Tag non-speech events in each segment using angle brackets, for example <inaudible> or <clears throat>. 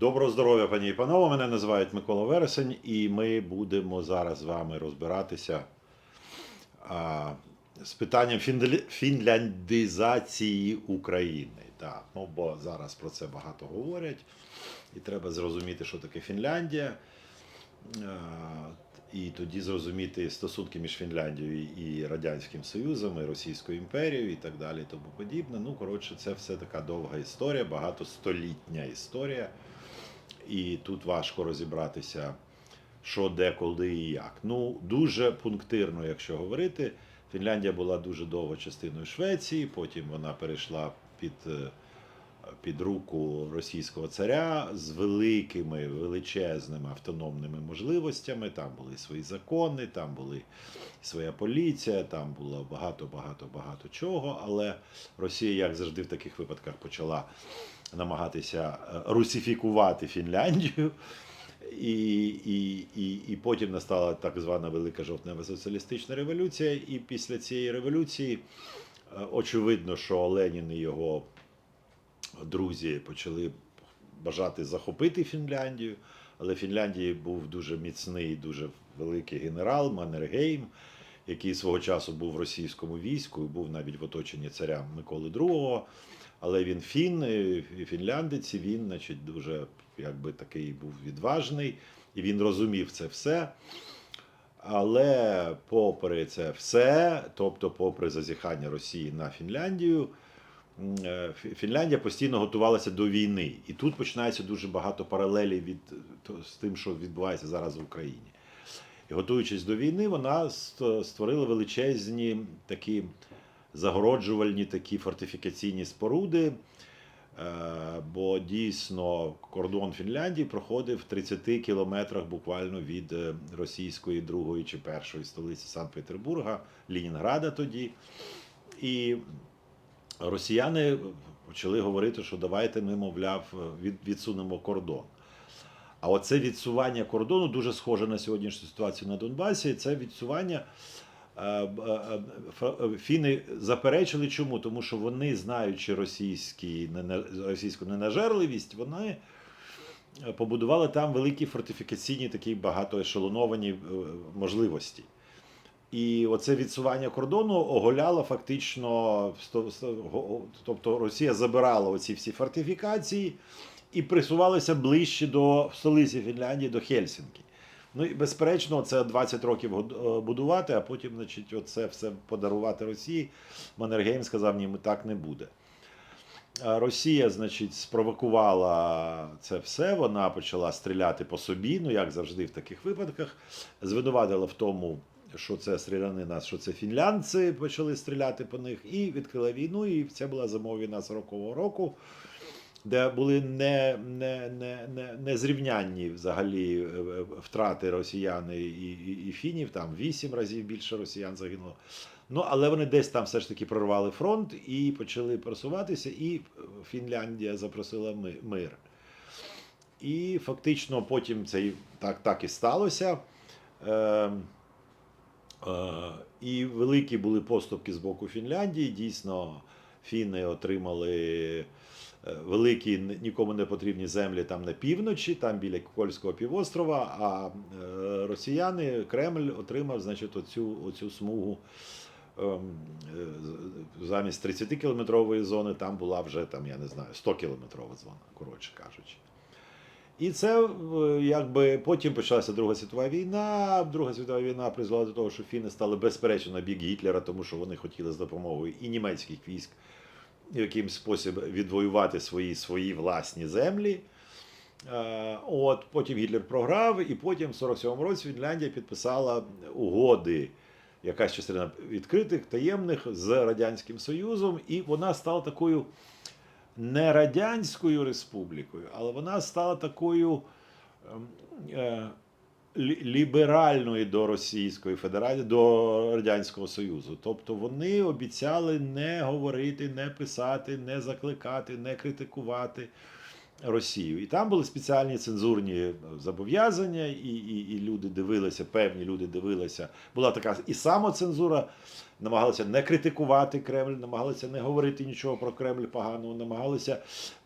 Доброго здоров'я, пані і панове. Мене називають Микола Вересень, і ми будемо зараз з вами розбиратися а, з питанням фінляндизації України. Так, ну, бо зараз про це багато говорять, і треба зрозуміти, що таке Фінляндія. А, І тоді зрозуміти стосунки між Фінляндією і Радянським Союзом, і Російською імперією, і так далі, тому подібне. Ну, коротше, це все така довга історія, багатостолітня історія. І тут важко розібратися, що де, коли і як. Ну, дуже пунктирно, якщо говорити. Фінляндія була дуже довго частиною Швеції, потім вона перейшла під, е, під руку російського царя з великими, величезними автономними можливостями. Там були свої закони, там були своя поліція, там було багато, багато, багато чого. Але Росія, як завжди в таких випадках, почала намагатися е, русифікувати Фінляндію. І, і, і, і потім настала так звана Велика жовтнева соціалістична революція. І після цієї революції е, очевидно, що Ленін і його друзі почали бажати захопити Фінляндію. Але в Фінляндії був дуже міцний, дуже великий генерал Маннергейм, який свого часу був в російському війську був навіть в оточенні царя Миколи II. Але він фін, і фінляндець, і він, значить, дуже якби такий був відважний, і він розумів це все. Але попри це все, тобто, попри зазіхання Росії на Фінляндію, Фінляндія постійно готувалася до війни. І тут починається дуже багато паралелів від е, з тим, що відбувається зараз в Україні. І готуючись до війни, вона створила величезні такі загороджувальні такі фортифікаційні споруди. Е, Бо дійсно кордон Фінляндії проходив в 30 кілометрах буквально від е, російської другої чи першої столиці Санкт-Петербурга, Лінінграда тоді. І росіяни почали говорити, що давайте ми, мовляв, від, відсунемо кордон. А оце відсування кордону дуже схоже на сьогоднішню ситуацію на Донбасі. Це відсування. е, е, е, Фіни заперечили чому? Тому що вони, знаючи російські, російську ненажерливість, вони побудували там великі фортифікаційні такі багатоешелоновані можливості. І оце відсування кордону оголяло фактично, тобто Росія забирала оці всі фортифікації і присувалася ближче до столиці Фінляндії, до Хельсінкі. Ну і безперечно, це 20 років е, будувати, а потім, значить, оце все подарувати Росії. Маннергейм сказав, ні, так не буде. Росія, значить, спровокувала це все. Вона почала стріляти по собі. Ну, як завжди в таких випадках, звинуватила в тому, що це стрілянина, що це фінлянці почали стріляти по них, і відкрила війну. І це була зимова війна 40-го року, де були не, не, не, не, незрівнянні взагалі е, е, втрати росіян і, і, і фінів. Там вісім разів більше росіян загинуло. Ну, але вони десь там все ж таки прорвали фронт і почали просуватися, і Фінляндія запросила мир. І фактично потім це так, так і сталося. Е, і великі були поступки з боку Фінляндії. Дійсно, фіни отримали е, великі нікому не потрібні землі там на півночі, там біля Кольського півострова, а е, росіяни, Кремль отримав значить, оцю, оцю смугу. ем, Замість 30-кілометрової зони там була вже там, я не знаю, 100-кілометрова зона, коротше кажучи. І це е, якби потім почалася Друга світова війна. Друга світова війна призвела до того, що фіни стали безперечно на бік Гітлера, тому що вони хотіли з допомогою і німецьких військ якимсь спосіб відвоювати свої, свої власні землі. Е, От потім Гітлер програв, і потім в 47-му році Фінляндія підписала угоди, якась частина відкритих, таємних з Радянським Союзом, і вона стала такою не радянською республікою, але вона стала такою ем, е, ліберальною до Російської Федерації, до Радянського Союзу. Тобто вони обіцяли не говорити, не писати, не закликати, не критикувати Росію. І там були спеціальні цензурні зобов'язання, і, і, і люди дивилися, певні люди дивилися. Була така і самоцензура, намагалися не критикувати Кремль, намагалися не говорити нічого про Кремль поганого, намагалися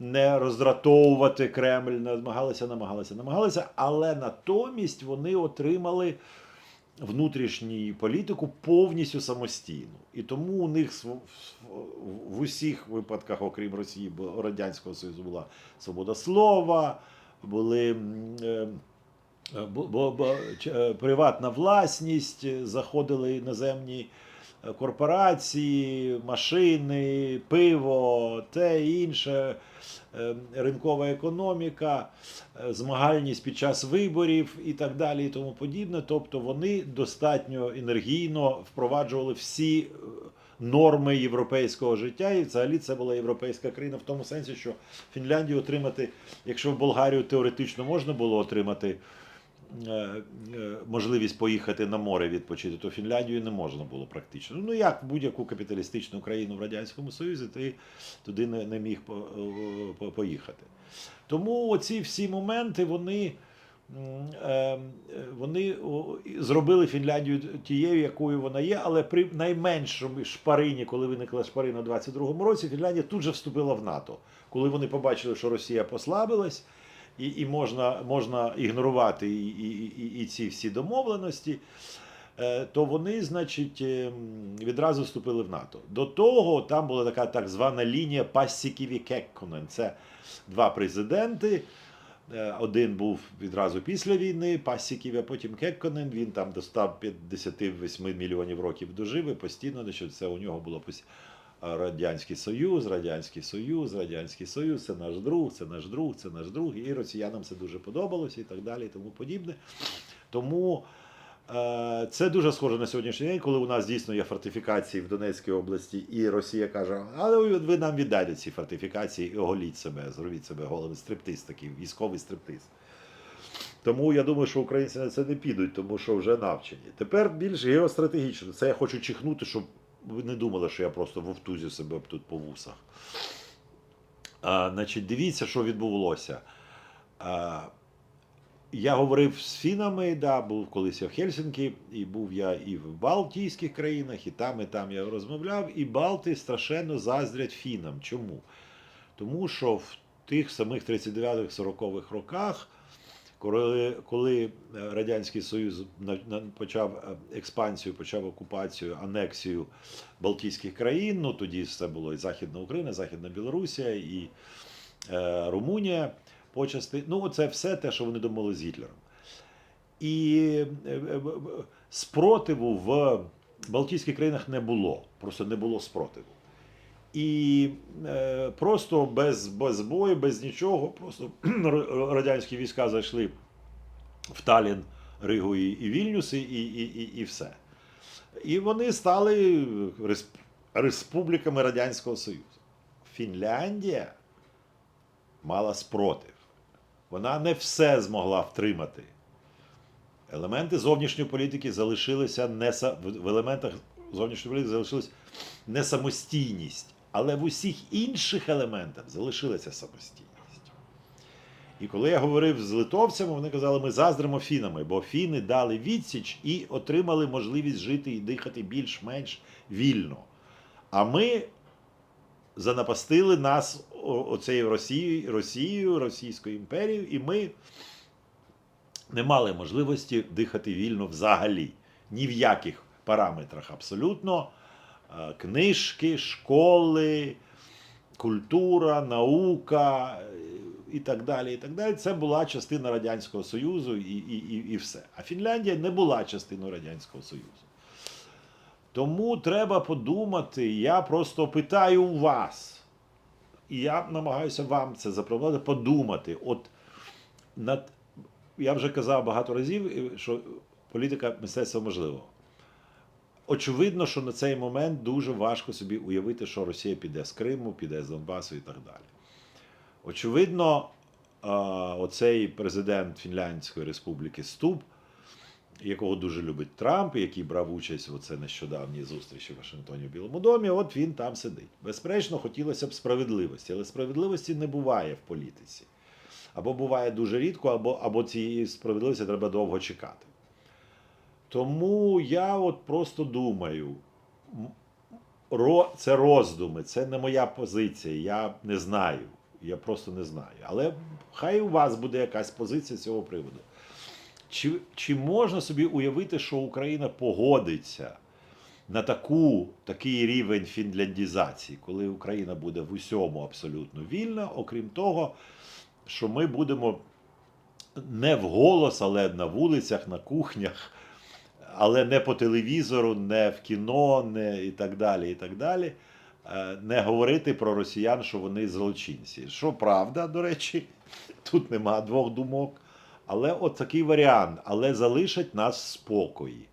не роздратовувати Кремль, намагалися, намагалися, намагалися, але натомість вони отримали внутрішню політику повністю самостійну. І тому у них в- усіх випадках, окрім Росії, Радянського Союзу була свобода слова, були. е, бо, бо, бо е, приватна власність, е, заходили іноземні е, корпорації, машини, пиво, те інше, е, ринкова економіка, е, змагальність під час виборів і так далі, і тому подібне. Тобто вони достатньо енергійно впроваджували всі е, норми європейського життя, і взагалі це була європейська країна в тому сенсі, що Фінляндію отримати, якщо в Болгарію теоретично можна було отримати е, е, можливість поїхати на море відпочити, то Фінляндію не можна було практично. Ну як в будь-яку капіталістичну країну в Радянському Союзі, ти туди не, не міг по, е, поїхати. Тому оці всі моменти вони. м, е, е, Вони зробили Фінляндію тією, якою вона є, але при найменшому шпарині, коли виникла шпарина у 22-му році, Фінляндія тут же вступила в НАТО. Коли вони побачили, що Росія послабилась, і, і можна, можна ігнорувати і, і, і, ці всі домовленості, е, то вони, значить, ем, відразу вступили в НАТО. До того там була така так звана лінія Пассіків і Кекконен. Це два президенти. Е, Один був відразу після війни, Пасіків, а потім Кекконен. Він там до 158 мільйонів років дожив і постійно, значить, це у нього було пос- Радянський Союз, Радянський Союз, Радянський Союз, це наш друг, це наш друг, це наш друг. І росіянам це дуже подобалося і так далі, і тому подібне. Тому е, це дуже схоже на сьогоднішній день, коли у нас дійсно є фортифікації в Донецькій області, і Росія каже: але ви- нам віддайте ці фортифікації і оголіть себе, зробіть себе голими стриптиз такий, військовий стриптиз. Тому я думаю, що українці на це не підуть, тому що вже навчені. Тепер більш геостратегічно. Це я хочу чихнути, щоб ви не думали, що я просто вовтузю себе тут по вусах. А, значить, дивіться, що відбулося. А, я говорив з фінами, да, був колись я в Хельсінкі, і був я і в Балтійських країнах, і там, і там я розмовляв. І Балти страшенно заздрять фінам. Чому? Тому що в тих самих 39-40-х роках, коли, коли е, Радянський Союз почав е, експансію, почав окупацію, анексію Балтійських країн, ну тоді це було і Західна Україна, Західна Білорусія, і е, Румунія почасти. Ну, це все те, що вони думали з Гітлером. І е, спротиву в Балтійських країнах не було. Просто не було спротиву. І е, просто без, без бою, без нічого, просто <clears throat> радянські війська зайшли в Талін, Ригу і, і Вільнюс, і, і, і, і все. І вони стали респ- республіками Радянського Союзу. Фінляндія мала спротив. Вона не все змогла втримати. Елементи зовнішньої політики залишилися не в елементах зовнішньої політики залишилась не самостійність, але в усіх інших елементах залишилася самостійність. І коли я говорив з литовцями, вони казали, ми заздримо фінами, бо фіни дали відсіч і отримали можливість жити і дихати більш-менш вільно. А ми занапастили нас оцею Росією, Росією, Російською імперією, і ми не мали можливості дихати вільно взагалі. Ні в яких параметрах абсолютно. Е, Книжки, школи, культура, наука е, і так далі. І так далі. Це була частина Радянського Союзу і, і, і, і все. А Фінляндія не була частиною Радянського Союзу. Тому треба подумати, я просто питаю вас, і я намагаюся вам це запропонувати, подумати. От над, я вже казав багато разів, що політика мистецтва можливо. Очевидно, що на цей момент дуже важко собі уявити, що Росія піде з Криму, піде з Донбасу і так далі. Очевидно, оцей президент Фінляндської республіки Ступ, якого дуже любить Трамп, який брав участь у це нещодавній зустрічі в Вашингтоні в Білому домі, от він там сидить. Безперечно, хотілося б справедливості, але справедливості не буває в політиці. або буває дуже рідко, або, або цієї справедливості треба довго чекати. Тому я от просто думаю, це роздуми, це не моя позиція. Я не знаю. Я просто не знаю. Але хай у вас буде якась позиція з цього приводу. Чи, чи можна собі уявити, що Україна погодиться на таку, такий рівень фінляндізації, коли Україна буде в усьому абсолютно вільна, окрім того, що ми будемо не в голос, але на вулицях, на кухнях, але не по телевізору, не в кіно, не і так далі. і так далі. е, Не говорити про росіян, що вони злочинці. Що правда, до речі, <laughs> тут нема двох думок. Але от такий варіант, але залишать нас в спокої.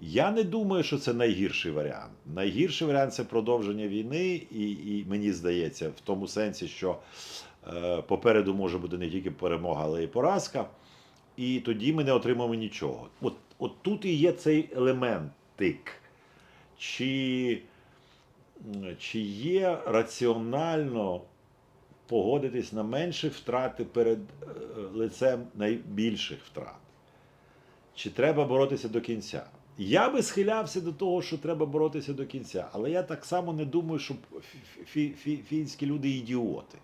Я не думаю, що це найгірший варіант. Найгірший варіант це продовження війни, і, і мені здається, в тому сенсі, що е, попереду може бути не тільки перемога, але й поразка. І тоді ми не отримаємо нічого. От, от тут і є цей елементик. Чи, чи є раціонально погодитись на менші втрати перед е, лицем найбільших втрат? Чи треба боротися до кінця? Я би схилявся до того, що треба боротися до кінця, але я так само не думаю, що фі- фі- фі- фінські люди ідіоти.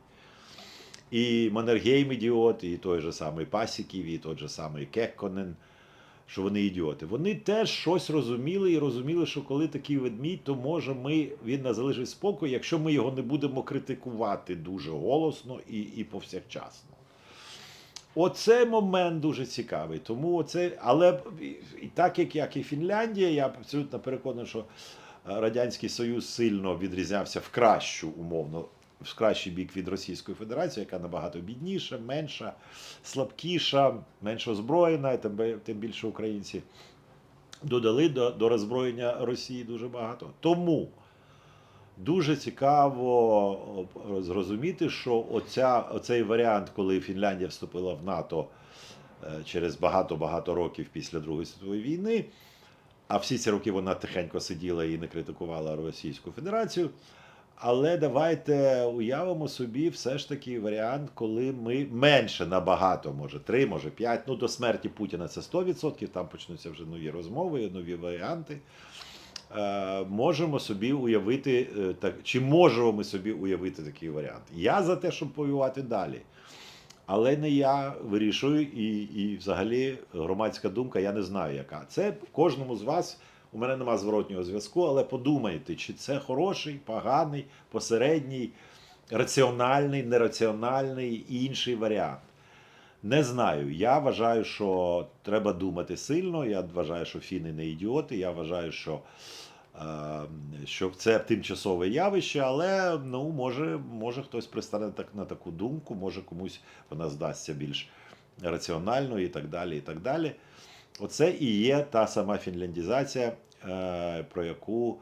І Маннергейм ідіот, і той же самий Пасіків, і той же самий Кекконен, що вони ідіоти. Вони теж щось розуміли і розуміли, що коли такий ведмідь, то може ми, він нас залишить спокій, якщо ми його не будемо критикувати дуже голосно і, і повсякчасно. Оцей момент дуже цікавий. Тому оце, але і так як, як і Фінляндія, я абсолютно переконаний, що е, Радянський Союз сильно відрізнявся в кращу умовно, в кращий бік від Російської Федерації, яка набагато бідніша, менша, слабкіша, менш озброєна, тим, тим більше українці додали до, до роззброєння Росії дуже багато. Тому дуже цікаво зрозуміти, що оця, оцей варіант, коли Фінляндія вступила в НАТО е, через багато-багато років після Другої світової війни, а всі ці роки вона тихенько сиділа і не критикувала Російську Федерацію. Але давайте уявимо собі все ж таки варіант, коли ми менше набагато, може 3, може 5, ну до смерті Путіна це 100%, там почнуться вже нові розмови, нові варіанти. Е, можемо собі уявити, е, так, чи можемо ми собі уявити такий варіант? Я за те, щоб воювати далі. Але не я вирішую, і, і взагалі громадська думка, я не знаю, яка. Це кожному з вас, у мене нема зворотнього зв'язку, але подумайте, чи це хороший, поганий, посередній, раціональний, нераціональний і інший варіант. Не знаю. Я вважаю, що треба думати сильно. Я вважаю, що фіни не ідіоти. Я вважаю, що, е, що це тимчасове явище, але ну, може, може хтось пристане так, на таку думку, може комусь вона здасться більш раціональною і так далі. і так далі. Оце і є та сама фінляндізація, е, про яку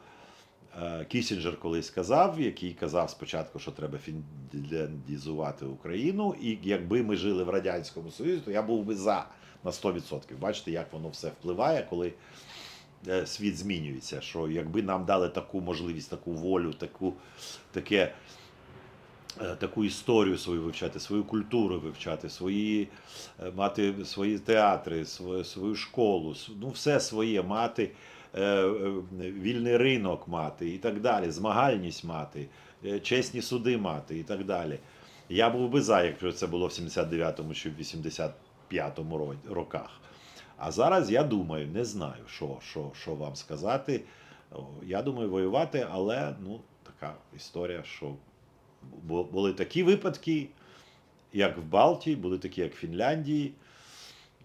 е, Кісінджер колись сказав, який казав спочатку, що треба фінляндізувати Україну, і якби ми жили в Радянському Союзі, то я був би за на 100%. Бачите, як воно все впливає, коли е, світ змінюється. Що якби нам дали таку можливість, таку волю, таку, таке, таку історію свою вивчати, свою культуру вивчати, свої, е, мати свої театри, свою, свою школу, ну все своє мати. е, е, Вільний ринок мати і так далі, змагальність мати, е, чесні суди мати і так далі. Я був би за, якщо це було в 79-му чи в 85-му роках. А зараз я думаю, не знаю, що, що, що вам сказати. Я думаю, воювати, але ну, така історія, що були такі випадки, як в Балтії, були такі, як в Фінляндії,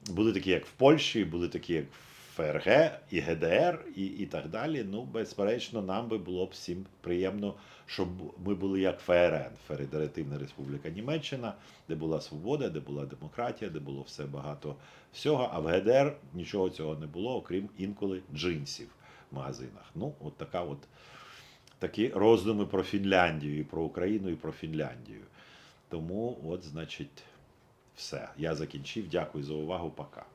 були такі, як в Польщі, були такі, як в ФРГ і ГДР, і, і так далі. Ну, безперечно, нам би було б всім приємно, щоб ми були як ФРН, Федеративна Республіка Німеччина, де була свобода, де була демократія, де було все багато всього. А в ГДР нічого цього не було, окрім інколи джинсів в магазинах. Ну, от така от такі роздуми про Фінляндію, і про Україну, і про Фінляндію. Тому, от, значить, все. Я закінчив. Дякую за увагу. Пока.